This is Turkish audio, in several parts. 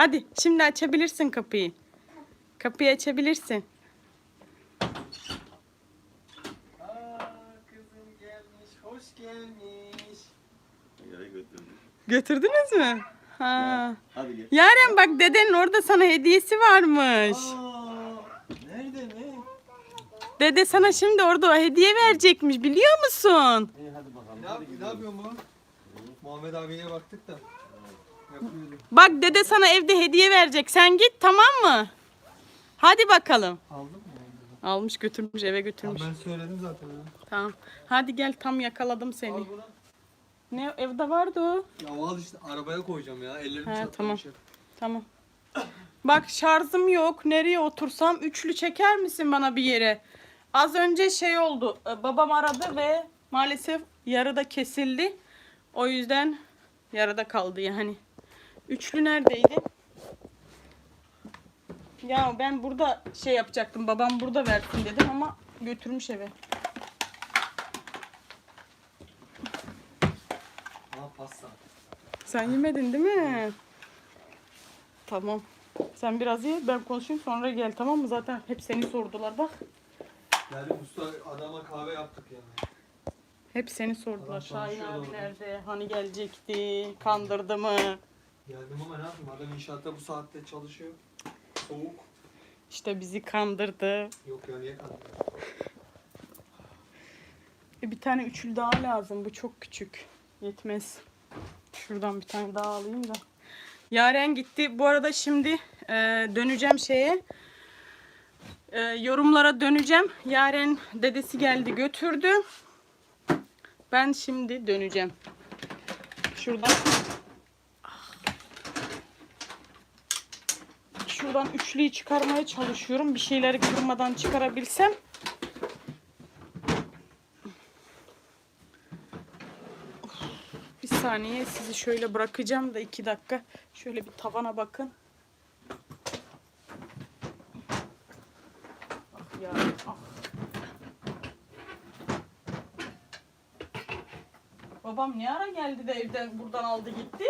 Hadi şimdi açabilirsin kapıyı. Kapıyı açabilirsin. Aa kızım gelmiş, hoş gelmiş. Yaya götürdüm. Götürdünüz mü? Ha. Hadi gel. Yaren bak dedenin orada sana hediyesi varmış. Aa, nerede ne? Dede sana şimdi orada o hediye verecekmiş biliyor musun? İyi hadi bakalım. Ne, hadi yap, ne yapıyorsun bu? Muhammed abiye baktık da. Yapıyorum. Bak dede sana evde hediye verecek. Sen git tamam mı? Hadi bakalım. Aldın mı? Almış götürmüş eve götürmüş. ben söyledim zaten ya. Tamam. Hadi gel tam yakaladım seni. Al bunu. Ne evde vardı o? Ya al işte arabaya koyacağım ya. Ellerim He, çatlamış. tamam. Tamam. Bak şarjım yok. Nereye otursam üçlü çeker misin bana bir yere? Az önce şey oldu. e, Babam aradı ve maalesef yarıda kesildi. O yüzden yarıda kaldı yani. Üçlü neredeydi? Ya ben burada şey yapacaktım. Babam burada versin dedim ama götürmüş eve. Ha pasta. Sen yemedin değil mi? Tamam. Sen biraz ye ben konuşayım sonra gel tamam mı? Zaten hep seni sordular bak. Yani usta adama kahve yaptık yani. Hep seni sordular. Adam Şahin abi orada. nerede? Hani gelecekti? Kandırdı mı? Geldim ama ne yapayım adam inşaatta bu saatte çalışıyor. Soğuk. İşte bizi kandırdı. Yok ya niye kandırıyor? E, bir tane üçlü daha lazım. Bu çok küçük. Yetmez. Şuradan bir tane daha alayım da. Yaren gitti. Bu arada şimdi e, döneceğim şeye. E, yorumlara döneceğim. Yaren dedesi geldi götürdü. Ben şimdi döneceğim. Şuradan Şuradan üçlüyü çıkarmaya çalışıyorum. Bir şeyleri kırmadan çıkarabilsem. Bir saniye sizi şöyle bırakacağım da iki dakika. Şöyle bir tavana bakın. Ah ya ah. Babam ne ara geldi de evden buradan aldı gitti?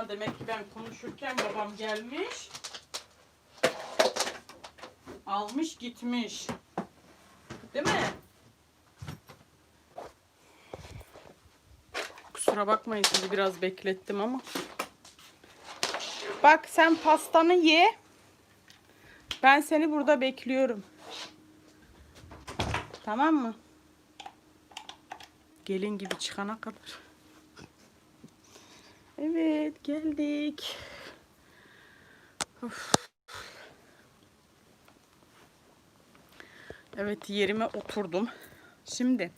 Ha demek ki ben konuşurken babam gelmiş. Almış gitmiş. Değil mi? Kusura bakmayın sizi biraz beklettim ama. Bak sen pastanı ye. Ben seni burada bekliyorum. Tamam mı? Gelin gibi çıkana kadar. Evet geldik. Of. Evet yerime oturdum. Şimdi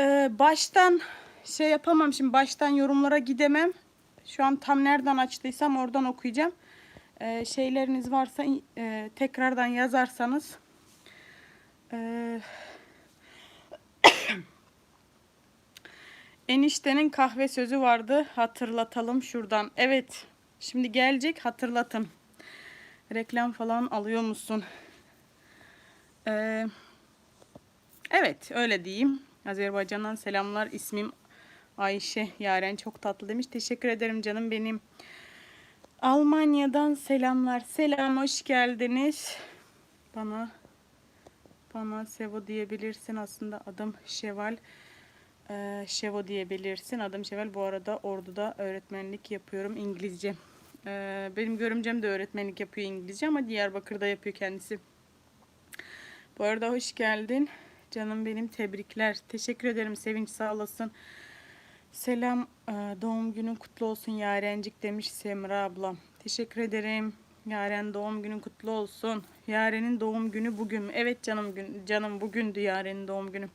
ee, baştan şey yapamam şimdi baştan yorumlara gidemem. Şu an tam nereden açtıysam oradan okuyacağım. Ee, şeyleriniz varsa e, tekrardan yazarsanız ee, eniştenin kahve sözü vardı hatırlatalım şuradan. Evet şimdi gelecek hatırlatın. Reklam falan alıyor musun? Ee, evet öyle diyeyim. Azerbaycan'dan selamlar. İsmim Ayşe Yaren çok tatlı demiş. Teşekkür ederim canım benim. Almanya'dan selamlar. Selam hoş geldiniz. Bana bana Sevo diyebilirsin. Aslında adım Şeval. Ee, Şevo diyebilirsin. Adım Şeval. Bu arada orduda öğretmenlik yapıyorum İngilizce. Ee, benim görümcem de öğretmenlik yapıyor İngilizce ama Diyarbakır'da yapıyor kendisi. Bu arada hoş geldin. Canım benim tebrikler. Teşekkür ederim Sevinç sağ olasın. Selam e, doğum günün kutlu olsun Yarencik demiş Semra ablam. Teşekkür ederim. Yaren doğum günün kutlu olsun. Yaren'in doğum günü bugün. Evet canım gün canım bugündü Yaren'in doğum günü.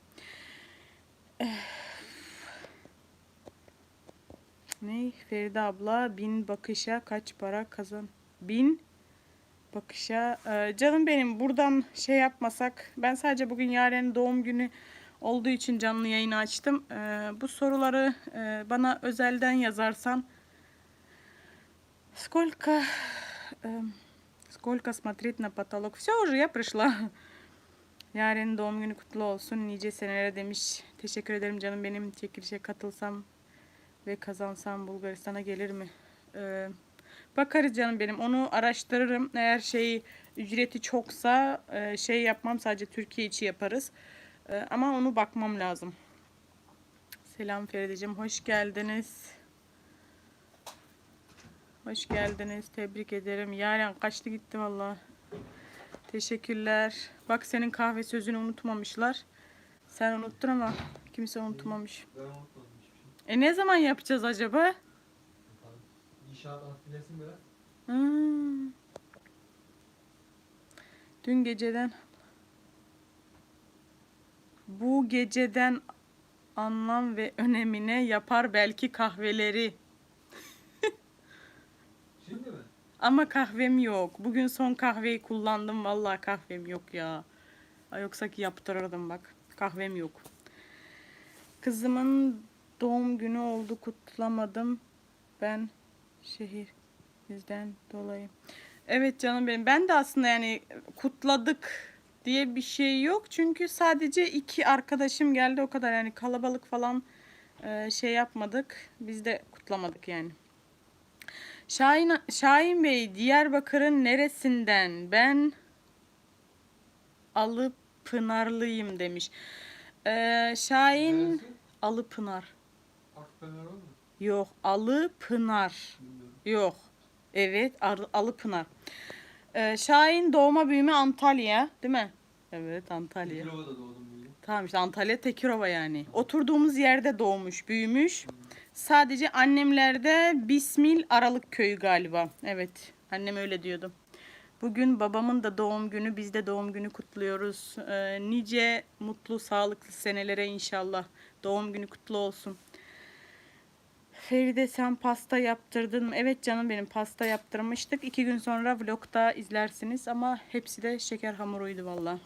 Eh. Ne Feride abla bin bakışa kaç para kazan? Bin bakışa. Ee, canım benim buradan şey yapmasak. Ben sadece bugün Yaren'in doğum günü olduğu için canlı yayını açtım. Ee, bu soruları e, bana özelden yazarsan. Сколько э, сколько смотреть на потолок? Все уже я пришла. Yarın doğum günü kutlu olsun. Nice senelere demiş. Teşekkür ederim canım benim. Çekilişe katılsam ve kazansam Bulgaristan'a gelir mi? Ee, bakarız canım benim. Onu araştırırım. Eğer şeyi ücreti çoksa e, şey yapmam sadece Türkiye içi yaparız. Ee, ama onu bakmam lazım. Selam Ferideciğim. Hoş geldiniz. Hoş geldiniz. Tebrik ederim. Yaren kaçtı gitti valla. Teşekkürler. Bak senin kahve sözünü unutmamışlar. Sen unuttun ama kimse unutmamış. Ben şey. E ne zaman yapacağız acaba? İnşaat atfilesin biraz. Hmm. Dün geceden bu geceden anlam ve önemine yapar belki kahveleri. Şimdi mi? Ama kahvem yok. Bugün son kahveyi kullandım. Vallahi kahvem yok ya. Yoksa ki yaptırırdım bak. Kahvem yok. Kızımın doğum günü oldu kutlamadım. Ben şehrimizden dolayı. Evet canım benim. Ben de aslında yani kutladık diye bir şey yok. Çünkü sadece iki arkadaşım geldi o kadar yani kalabalık falan e, şey yapmadık. Biz de kutlamadık yani. Şahin, Şahin Bey, Diyarbakır'ın neresinden? Ben Alıpınarlıyım demiş. Ee, Şahin Neresi? Alıpınar. Akpenar oldu? Yok, Alıpınar. Bilmiyorum. Yok. Evet, Ar- Alıpınar. Ee, Şahin doğma büyüme Antalya, değil mi? Evet, Antalya. Tekirova'da doğdum büyüdüm. Tamam işte Antalya Tekirova yani. Oturduğumuz yerde doğmuş, büyümüş. Sadece annemlerde Bismil Aralık köyü galiba. Evet, annem öyle diyordu. Bugün babamın da doğum günü, biz de doğum günü kutluyoruz. Ee, nice mutlu, sağlıklı senelere inşallah. Doğum günü kutlu olsun. Feride sen pasta yaptırdın mı? Evet canım benim pasta yaptırmıştık. İki gün sonra vlogda izlersiniz ama hepsi de şeker hamuruydu valla.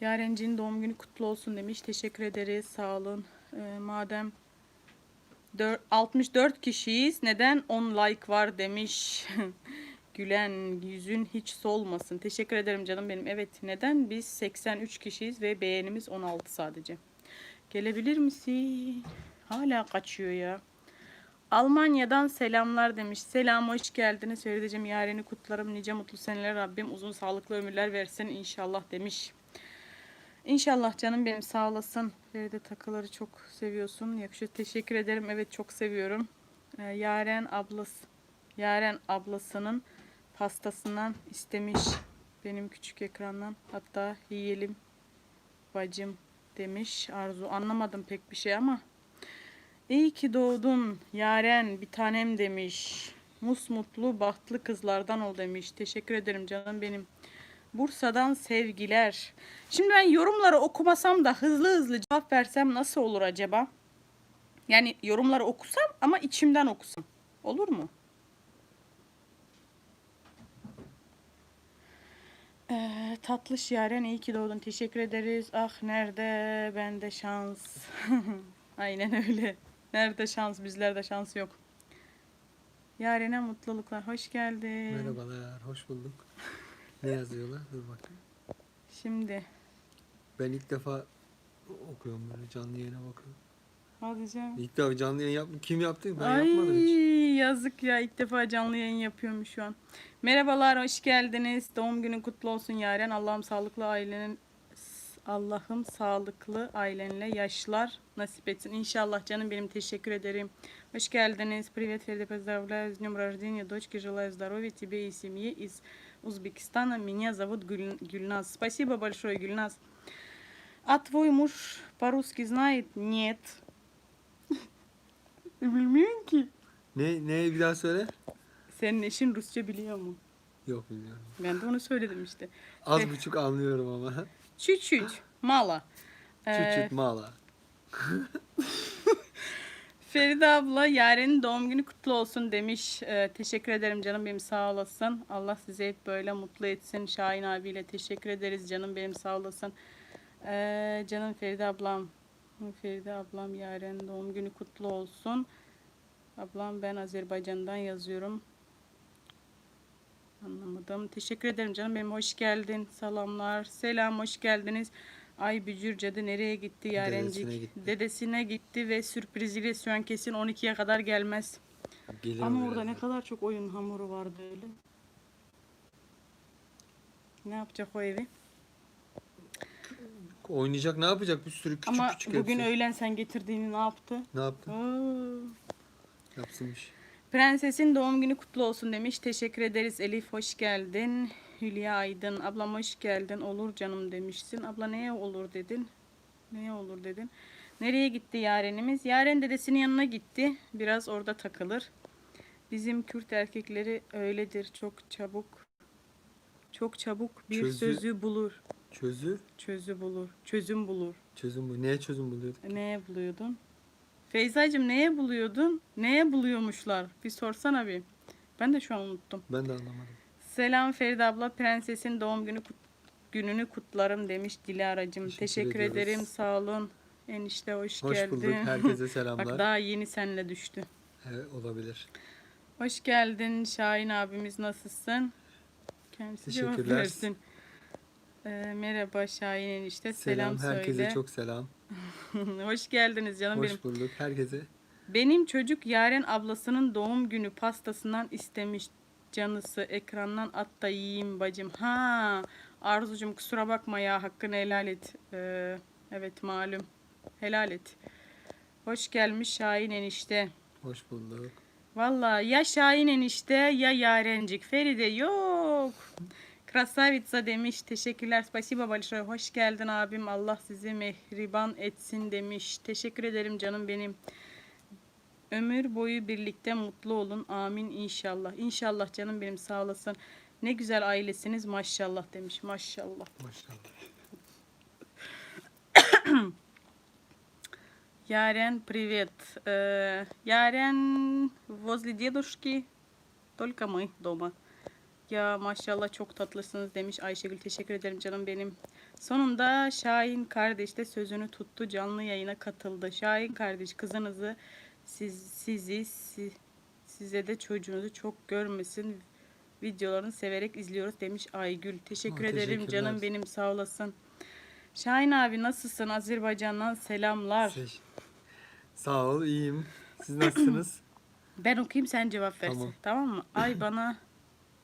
Yarencinin doğum günü kutlu olsun demiş. Teşekkür ederiz. Sağ olun. Ee, madem dör- 64 kişiyiz neden 10 like var demiş. Gülen yüzün hiç solmasın. Teşekkür ederim canım benim. Evet neden? Biz 83 kişiyiz ve beğenimiz 16 sadece. Gelebilir misin? Hala kaçıyor ya. Almanya'dan selamlar demiş. Selam hoş geldiniz. Ferideciğim yareni kutlarım. Nice mutlu seneler Rabbim uzun sağlıklı ömürler versin inşallah demiş. İnşallah canım benim sağ olasın. Feride takıları çok seviyorsun. Yakışıyor. Teşekkür ederim. Evet çok seviyorum. Ee, Yaren ablası Yaren ablasının pastasından istemiş benim küçük ekrandan. Hatta yiyelim bacım demiş Arzu. Anlamadım pek bir şey ama. İyi ki doğdun Yaren bir tanem demiş. Musmutlu bahtlı kızlardan ol demiş. Teşekkür ederim canım benim. Bursa'dan sevgiler. Şimdi ben yorumları okumasam da hızlı hızlı cevap versem nasıl olur acaba? Yani yorumları okusam ama içimden okusam. Olur mu? Ee, tatlış Yaren iyi ki doğdun. Teşekkür ederiz. Ah nerede bende şans. Aynen öyle. Nerede şans bizlerde şans yok. Yaren'e mutluluklar. Hoş geldin. Merhabalar, hoş bulduk. Ne yazıyorlar? Dur bakayım. Şimdi Ben ilk defa okuyorum böyle canlı yayına bakıyorum. hadi canım. İlk defa canlı yayın yap kim yaptı? Ben Ay yapmadım hiç. yazık ya ilk defa canlı yayın yapıyorum şu an. Merhabalar hoş geldiniz. Doğum günün kutlu olsun Yaren. Allah'ım sağlıklı ailenin Allah'ım sağlıklı ailenle yaşlar nasip etsin. İnşallah canım benim teşekkür ederim. Hoş geldiniz. Привет, Федя, поздравляю с днем рождения дочки. Желаю здоровья тебе и семье из Узбекистана. Меня зовут Гюль- Гюльназ. Спасибо большое, Гюльназ. А твой муж по-русски знает? Нет. Bilmiyorum ki. Ne ne bir daha söyle? Senin eşin Rusça biliyor mu? Yok bilmiyorum. Ben de onu söyledim işte. Az Eh. buçuk anlıyorum ama. Çüçüç, mala. Ee, Çüçük mala. Feride abla Yaren'in doğum günü kutlu olsun demiş. Ee, teşekkür ederim canım benim sağ olasın. Allah sizi hep böyle mutlu etsin. Şahin abiyle teşekkür ederiz canım benim sağ olasın. Ee, canım Feride ablam. Feride ablam Yaren'in doğum günü kutlu olsun. Ablam ben Azerbaycan'dan yazıyorum. Anlamadım. Teşekkür ederim canım benim. Hoş geldin. Selamlar. Selam. Hoş geldiniz. Ay bücür cadı nereye gitti yarencik? Dedesine gitti. Dedesine gitti ve sürpriziyle an kesin 12'ye kadar gelmez. Gelir Ama orada ne kadar çok oyun hamuru vardı öyle. Ne yapacak o evi? Oynayacak ne yapacak? Bir sürü küçük Ama küçük bugün hepsi. öğlen sen getirdiğini ne yaptı? Ne yaptı? Oo. Yapsınmış. Prensesin doğum günü kutlu olsun demiş. Teşekkür ederiz Elif hoş geldin. Hülya Aydın ablam hoş geldin. Olur canım demişsin. Abla neye olur dedin? Neye olur dedin? Nereye gitti yarenimiz? Yaren dedesinin yanına gitti. Biraz orada takılır. Bizim Kürt erkekleri öyledir. Çok çabuk. Çok çabuk bir Çözü- sözü bulur. Çözü. Çözü bulur. Çözüm bulur. Çözüm bu. Neye çözüm buluyorduk? Neye buluyordun? Feyzacığım neye buluyordun? Neye buluyormuşlar? Bir sorsana bir. Ben de şu an unuttum. Ben de anlamadım. Selam Feride abla. Prensesin doğum günü kut- gününü kutlarım demiş Dilara'cığım. Teşekkür Teşekkür, ediyoruz. ederim. Sağ olun. Enişte hoş, Hoş geldin. bulduk. Herkese Bak selamlar. daha yeni senle düştü. Evet, olabilir. Hoş geldin Şahin abimiz nasılsın? Kendisi cevap Teşekkürler. versin. Ee, merhaba Şahin enişte. Selam, Selam, herkese söyle. çok selam. hoş geldiniz canım benim. Hoş bulduk herkese. Benim çocuk Yaren ablasının doğum günü pastasından istemiş canısı ekrandan at da yiyeyim bacım. Ha Arzucum kusura bakma ya hakkını helal et. Ee, evet malum helal et. Hoş gelmiş Şahin enişte. Hoş bulduk. Valla ya Şahin enişte ya Yarencik. Feride yok. Krasavitsa demiş. Teşekkürler. Spasiba большое. Hoş geldin abim. Allah sizi mehriban etsin demiş. Teşekkür ederim canım benim. Ömür boyu birlikte mutlu olun. Amin inşallah. İnşallah canım benim sağ olasın. Ne güzel ailesiniz maşallah demiş. Maşallah. Maşallah. Ярен, привет. Э, Ярен возле дедушки, только мы дома. Ya maşallah çok tatlısınız demiş Ayşegül. Teşekkür ederim canım benim. Sonunda Şahin kardeş de sözünü tuttu. Canlı yayına katıldı. Şahin kardeş kızınızı siz, sizi si- size de çocuğunuzu çok görmesin. Videolarını severek izliyoruz demiş Aygül. Teşekkür Aa, ederim canım benim sağ olasın. Şahin abi nasılsın? Azerbaycan'dan selamlar. Seç- Sağ ol, iyiyim. Siz nasılsınız? Ben okuyayım sen cevap versin. Tamam. Tamam, mı? Ay bana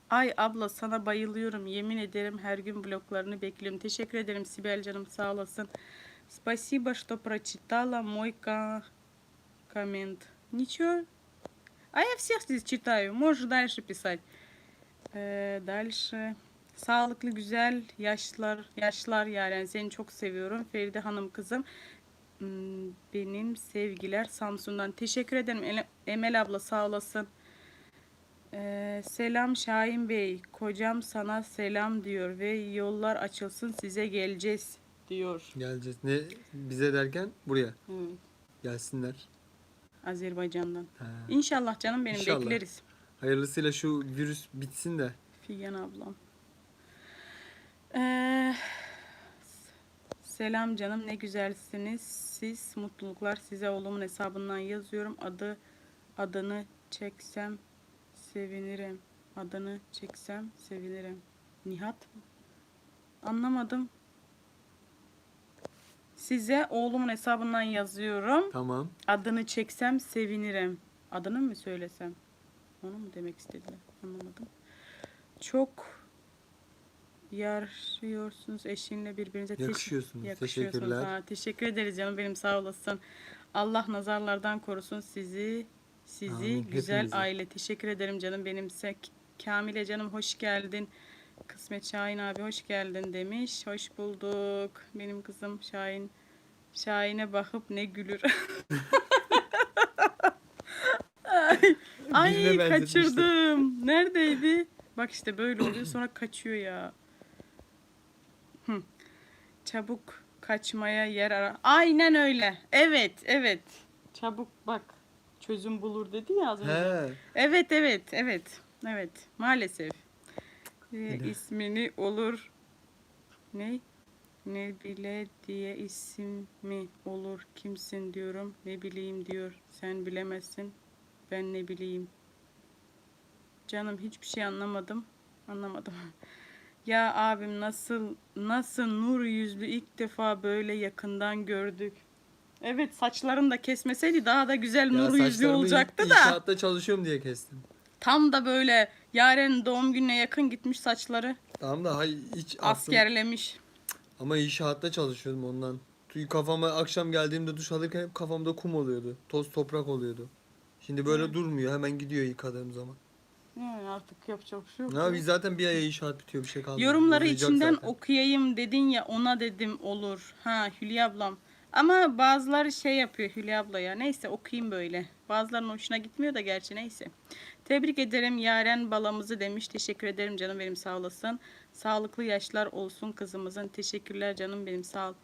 Ay abla sana bayılıyorum. Yemin ederim her gün bloklarını bekliyorum. Teşekkür ederim Sibel canım sağ olasın. Спасибо, что прочитала мой ка- коммент. Ничего. А я всех здесь читаю. Можешь дальше писать. Ee, dальше. Sağlıklı güzel yaşlar yaşlar yani seni çok seviyorum Feride Hanım kızım. Hmm, Benim sevgiler Samsun'dan. Teşekkür ederim Ele- Emel abla sağ olasın. Ee, selam Şahin Bey. Kocam sana selam diyor ve yollar açılsın size geleceğiz diyor. Geleceğiz. Ne bize derken buraya Hı, gelsinler. Azerbaycan'dan. Ha. İnşallah canım benim İnşallah. bekleriz. Hayırlısıyla şu virüs bitsin de. Figen ablam. Ee, selam canım ne güzelsiniz. Siz mutluluklar size oğlumun hesabından yazıyorum. Adı adını çeksem sevinirim. Adını çeksem sevinirim. Nihat? Anlamadım. Size oğlumun hesabından yazıyorum. Tamam. Adını çeksem sevinirim. Adını mı söylesem? Onu mu demek istediler? Anlamadım. Çok yarışıyorsunuz eşinle birbirinize. Teş- Yakışıyorsunuz. yakışıyorsunuz. Teşekkürler. Ha, teşekkür ederiz canım benim sağ olasın. Allah nazarlardan korusun sizi. Sizi Amin. güzel Hepimizi. aile. Teşekkür ederim canım benimse. Kamile canım hoş geldin. Kısmet Şahin abi hoş geldin demiş. Hoş bulduk. Benim kızım Şahin. Şahin'e bakıp ne gülür. Ay, ay Birine benzetmiştim. kaçırdım. Neredeydi? Bak işte böyle oluyor sonra kaçıyor ya. Hı. Çabuk kaçmaya yer ara. Aynen öyle. Evet, evet. Çabuk bak. Çözüm bulur dedi ya az önce. He. Evet, evet, evet. Evet, maalesef. Ee, Öyle. ismini olur. Ne? Ne bile diye isim mi olur kimsin diyorum. Ne bileyim diyor. Sen bilemezsin. Ben ne bileyim. Canım hiçbir şey anlamadım. Anlamadım. Ya abim nasıl nasıl nur yüzlü ilk defa böyle yakından gördük. Evet saçlarını da kesmeseydi daha da güzel Ya nur yüzlü saçlarımı olacaktı da. İnşaatta çalışıyorum diye kestim. Tam da böyle Yaren'in doğum gününe yakın gitmiş saçları. Tamam da hay hiç aklım- Askerlemiş. Ama inşaatta çalışıyordum ondan. Kafama akşam geldiğimde duş alırken hep kafamda kum oluyordu. Toz toprak oluyordu. Şimdi böyle durmuyor. Hemen gidiyor yıkadığım zaman. Yani artık yapacak bir şey yok. Yapayım zaten bir aya inşaat bitiyor bir şey kalmadı. Yorumları Uzayacak içinden zaten. okuyayım dedin ya ona dedim olur. Ha Hülya ablam. Ama bazıları şey yapıyor Hülya abla ya. Neyse okuyayım böyle. Bazılarının hoşuna gitmiyor da gerçi neyse. Tebrik ederim Yaren balamızı demiş. Teşekkür ederim canım benim sağ olasın. Sağlıklı yaşlar olsun kızımızın. Teşekkürler canım benim sağ ol.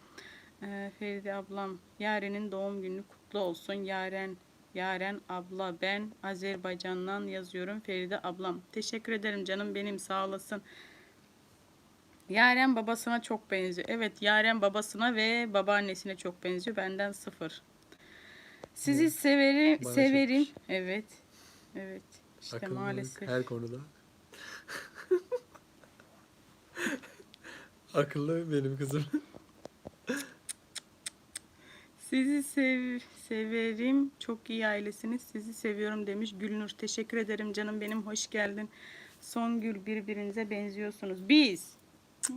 Ee, Feride ablam Yaren'in doğum günü kutlu olsun. Yaren Yaren abla ben Azerbaycan'dan yazıyorum Feride ablam. Teşekkür ederim canım benim sağ olasın. Yaren babasına çok benziyor. Evet Yaren babasına ve babaannesine çok benziyor. Benden sıfır. Sizi Evet. severim, Bana severim. çekmiş. Evet. Evet. İşte Akıllılık maalesef. Her konuda. Akıllı benim kızım. Sizi sev severim. Çok iyi ailesiniz. Sizi seviyorum demiş Gülnur. Teşekkür ederim canım benim. Hoş geldin. Songül birbirinize benziyorsunuz. Biz.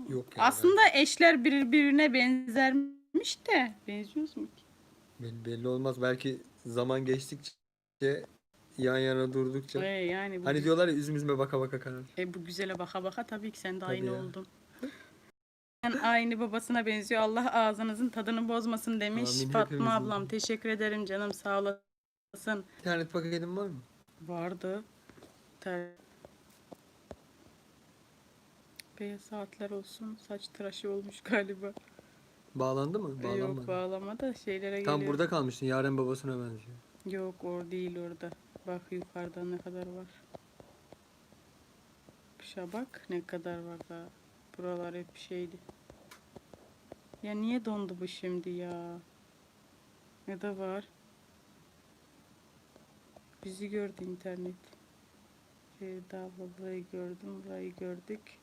Yok ya. Aslında eşler birbirine benzermiş de benziyoruz mu ki? Belli, belli olmaz. Belki zaman geçtikçe yan yana durdukça. Ee, yani bu, Hani diyorlar ya üzüm üzüme baka baka karar. e, bu güzele baka baka tabii ki sen de Tabii aynı ya. oldun. Ben aynı babasına benziyor. Allah ağzınızın tadını bozmasın demiş. Amin, Fatma ablam teşekkür ederim canım sağ olasın. İnternet paketin var mı? Vardı. Ter... Beyaz saatler olsun. Saç tıraşı olmuş galiba. Bağlandı mı? Bağlanmadı. Yok bağlama da şeylere Tam geliyor. burada kalmıştın. Yaren babasına benziyor. Yok or değil orada. Bak yukarıda ne kadar var. Kışa bak ne kadar var daha. Buralar hep şeydi. Ya niye dondu bu şimdi ya? Ne de var? Bizi gördü internet. Feride abla burayı gördüm, burayı gördük.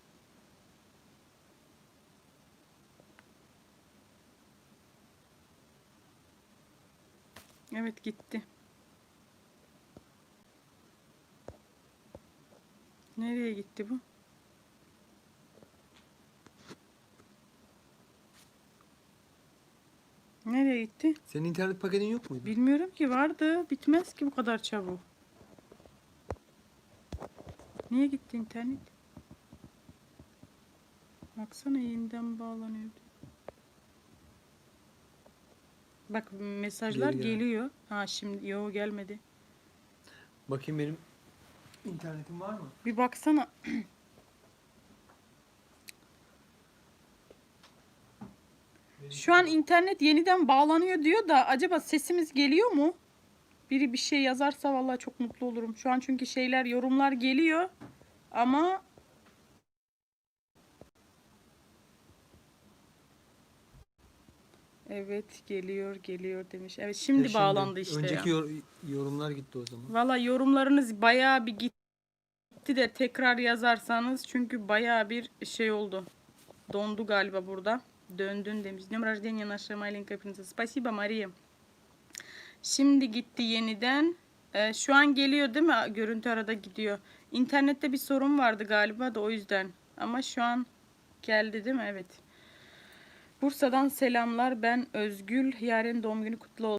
Evet gitti. Nereye gitti bu? Nereye gitti? Senin internet paketin yok muydu? Bilmiyorum ki vardı. Bitmez ki bu kadar çabuk. Niye gitti internet? Baksana yeniden bağlanıyordu. Bak mesajlar Geri gel. geliyor. Ha şimdi yo gelmedi. Bakayım benim internetim var mı? Bir baksana. Şu an internet yeniden bağlanıyor diyor da acaba sesimiz geliyor mu? Biri bir şey yazarsa vallahi çok mutlu olurum. Şu an çünkü şeyler yorumlar geliyor ama Evet geliyor geliyor demiş. Evet şimdi, E bağlandı işte. Önceki ya. yor- yorumlar gitti o zaman. Valla yorumlarınız bayağı bir gitti de tekrar yazarsanız çünkü bayağı bir şey oldu. Dondu galiba burada. Döndün demiş. Днем рождения наша маленькая принцесса. Спасибо, Maria. Şimdi gitti yeniden. Ee, şu an geliyor değil mi? Görüntü arada gidiyor. İnternette bir sorun vardı galiba da o yüzden. Ama şu an geldi değil mi? Evet. Bursa'dan selamlar. Ben Özgül. Yarın doğum günü kutlu olsun.